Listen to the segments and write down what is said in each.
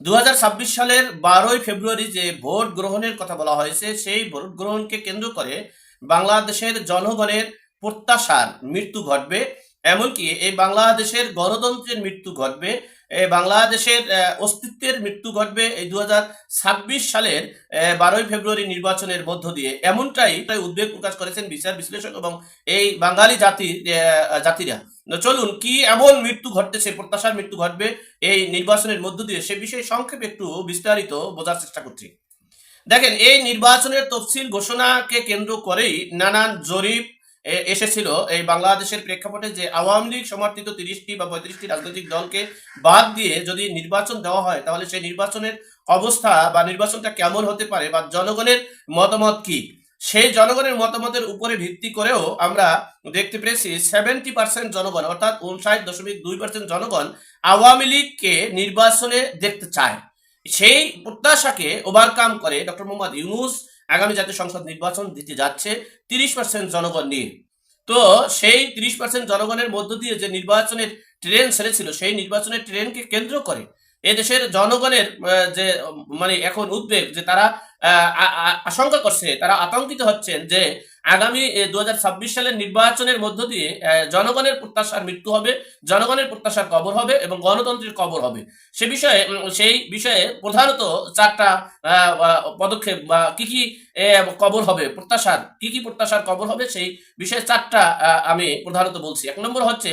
দু হাজার ছাব্বিশ সালের বারোই ফেব্রুয়ারি যে ভোট গ্রহণের কথা বলা হয়েছে, সেই ভোট গ্রহণকে কেন্দ্র করে বাংলাদেশের জনগণের প্রত্যাশার মৃত্যু ঘটবে। এমনকি এই বাংলাদেশের গণতন্ত্রের মৃত্যু ঘটবে, এই বাংলাদেশের অস্তিত্বের মৃত্যু ঘটবে এই দু হাজার ছাব্বিশ সালের বারোই ফেব্রুয়ারি নির্বাচনের মধ্য দিয়ে। এমনটাই উদ্বেগ প্রকাশ করেছেন বিচার বিশ্লেষক এবং এই বাঙালি জাতি জাতিরা। চলুন, কি এমন মৃত্যু ঘটতেছে প্রত্যাশার মৃত্যু ঘটবে এই নির্বাচনের মধ্য দিয়ে? সে বিষয়ে সংক্ষেপে একটু বিস্তারিত বোঝার চেষ্টা করছি। দেখেন, এই নির্বাচনের তফসিল ঘোষণাকে কেন্দ্র করেই নানান জরিপ এসেছিল। এই বাংলাদেশের প্রেক্ষাপটে যে আওয়ামী লীগ সমর্থিত তিরিশটি বা পঁয়ত্রিশটি রাজনৈতিক দলকে বাদ দিয়ে যদি নির্বাচন দেওয়া হয়, তাহলে সেই নির্বাচনের অবস্থা বা নির্বাচনটা কেমন হতে পারে বা জনগণের মতামত কি? সেই জনগণের মতামতের উপরে ভিত্তি করেও আমরা দেখতে পেরেছি সেভেন্টি পার্সেন্ট জনগণ, অর্থাৎ উনষাট দশমিক দুই পার্সেন্ট জনগণ আওয়ামী লীগকে নির্বাচনে দেখতে চায়। সেই প্রত্যাশাকে ওভারকাম করে ডক্টর মোহাম্মদ ইউনুস আগামী জাতীয় সংসদ নির্বাচন দিতে যাচ্ছে তিরিশ পার্সেন্ট জনগণ নিয়ে। তো সেই তিরিশ পার্সেন্ট জনগণের মধ্য দিয়ে যে নির্বাচনের ট্রেন ছেড়েছিল সেই নির্বাচনের ট্রেনকে কেন্দ্র করে এদেশের জনগণের যে মানে এখন উদ্বেগ যে তারা আশঙ্কা করছে। তারা আতঙ্কিত হচ্ছেন যে আগামী দু সালের নির্বাচনের মধ্য দিয়ে জনগণের প্রত্যাশার মৃত্যু হবে, জনগণের প্রত্যাশার কবর হবে এবং গণতন্ত্রের কবর হবে। সে বিষয়ে সেই বিষয়ে প্রধানত চারটা পদক্ষেপ বা কি কি কবর হবে, প্রত্যাশার, কি কি প্রত্যাশার কবর হবে সেই বিষয়ে চারটা আমি প্রধানত বলছি। এক নম্বর হচ্ছে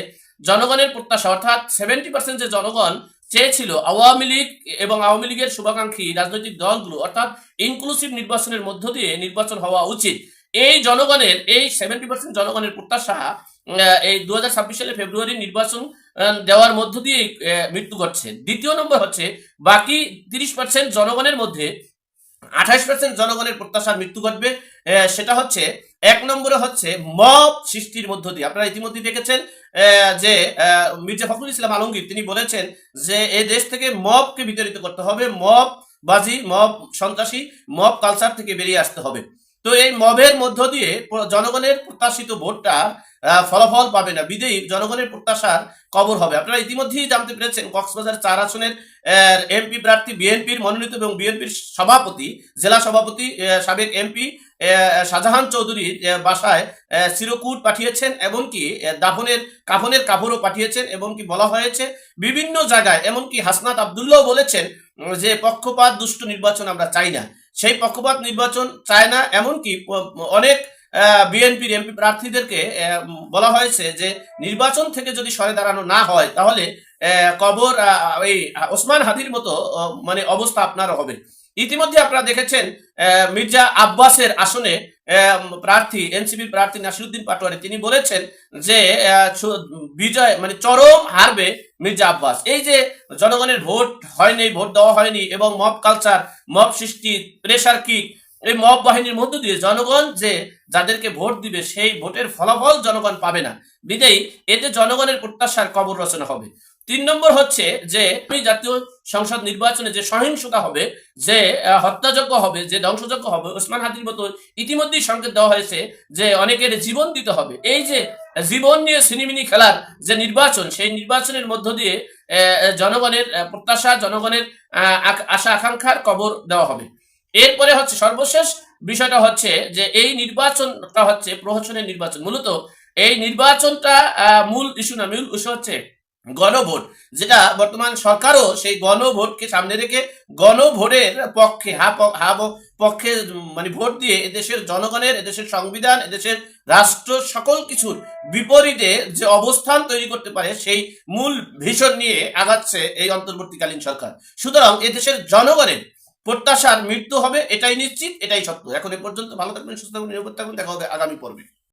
জনগণের প্রত্যাশা, অর্থাৎ সেভেন্টি পার্সেন্ট যে জনগণ চেয়েছিল আওয়ামী লীগ এবং আওয়ামী লীগের শুভাকাঙ্ক্ষী রাজনৈতিক দলগুলো, অর্থাৎ ইনক্লুসিভ নির্বাচনের মধ্য দিয়ে নির্বাচন হওয়া উচিত। এই জনগণের, এই সেভেন্টি পার্সেন্ট জনগণের প্রত্যাশা এই দু সালে ফেব্রুয়ারি নির্বাচন দেওয়ার মধ্য দিয়ে মৃত্যু ঘটছে। দ্বিতীয় নম্বর হচ্ছে, বাকি তিরিশ পার্সেন্ট জনগণের মধ্যে আঠাশ পার্সেন্ট জনগণের প্রত্যাশার মৃত্যু ঘটবে। সেটা হচ্ছে, এক নম্বরে হচ্ছে মব সৃষ্টির মধ্য দিয়ে। আপনারা ইতিমধ্যে দেখেছেন যে মির্জা ফখরুল ইসলাম আলমগীর, তিনি বলেছেন যে এই দেশ থেকে মবকে বিতাড়িত করতে হবে। মব বাজি মব সন্ত্রাসী, মব কালচার থেকে বেরিয়ে আসতে হবে। তো এই মবের মধ্য দিয়ে জনগণের প্রত্যাশিত ভোটটা ফলাফল পাবে না। বিদেয়ী জনগণের প্রত্যাশার কবর হবে। আপনারা ইতিমধ্যেই জানতে পেরেছেন, কক্সবাজার চার আসনের এমপি প্রার্থী, বিএনপির মনোনীত এবং বিএনপির সভাপতি, জেলা সভাপতি সাবেক এমপি শাহজাহান চৌধুরীর বাসায় চিরকুট পাঠিয়েছেন এমনকি দাফনের, কাফনের কাপড়ও পাঠিয়েছেন এমনকি বলা হয়েছে বিভিন্ন জায়গায়। এমনকি হাসনাত আবদুল্লাহ বলেছেন যে পক্ষপাত, দুষ্ট নির্বাচন আমরা চাই না। সেই পক্ষপাত নির্বাচন চায় না, এমনকি অনেক বিএনপির এমপি প্রার্থীদেরকে বলা হয়েছে যে নির্বাচন থেকে যদি সরে দাঁড়ানো না হয়, তাহলে কবর এই ওসমান হাদির মতো মানে অবস্থা আপনারও হবে। ইতিমধ্যে আপনারা দেখেছেন মির্জা আব্বাসের আসনে প্রার্থী, এনসিপির প্রার্থী নাসিরুদ্দিন পাটোয়ারি, তিনি বলেছেন যে বিজয় মানে চরম হারবে মির্জা আব্বাস। এই যে জনগণের ভোট হয়নি, ভোট দেওয়া হয়নি এবং মব কালচার, মব সৃষ্টি, প্রেশার কিক, এই মব বাহিনীর মধ্য দিয়ে জনগণ যে যাদেরকে ভোট দিবে, সেই ভোটের ফলাফল জনগণ পাবে না। বিদেয়ী, এতে জনগণের প্রত্যাশার কবর রচনা হবে। তিন নম্বর হচ্ছে যে জাতীয় সংসদ নির্বাচনে যে সহিংসতা হবে যে আহ, হত্যাযজ্ঞ হবে যে ধ্বংসযজ্ঞ হবে ওসমান হাদির মতো ইতিমধ্যেই সংকেত দেওয়া হয়েছে যে অনেকের জীবন দিতে হবে। এই যে জীবন নিয়ে সিনেমিনি খেলার যে নির্বাচন সেই নির্বাচনের মধ্য দিয়ে জনগণের প্রত্যাশা জনগণের আশা আকাঙ্ক্ষার কবর দেওয়া হবে। এরপরে হচ্ছে সর্বশেষ বিষয়টা হচ্ছে যে এই নির্বাচনটা হচ্ছে প্রহসনের নির্বাচন। মূলত এই নির্বাচনটা মূল ইস্যু না মূল ইস্যু হচ্ছে গণভোট, যেটা বর্তমান সরকারও সেই গণভোটকে সামনে রেখে গণভোটের পক্ষে, হা হা পক্ষে মানে ভোট দিয়ে এদেশের জনগণের, এদেশের সংবিধান, এদেশের রাষ্ট্র সকল কিছুর বিপরীতে যে অবস্থান তৈরি করতে পারে, সেই মূল ভীষণ নিয়ে আগাচ্ছে এই অন্তর্বর্তীকালীন সরকার। সুতরাং এদেশের জনগণের প্রত্যাশার মৃত্যু হবে, এটাই নিশ্চিত, এটাই সত্য। এখন এ পর্যন্ত ভালো থাকবেন, সুস্থ থাকবেন, নিরাপদ থাকবেন, দেখা হবে আগামী পর্বে।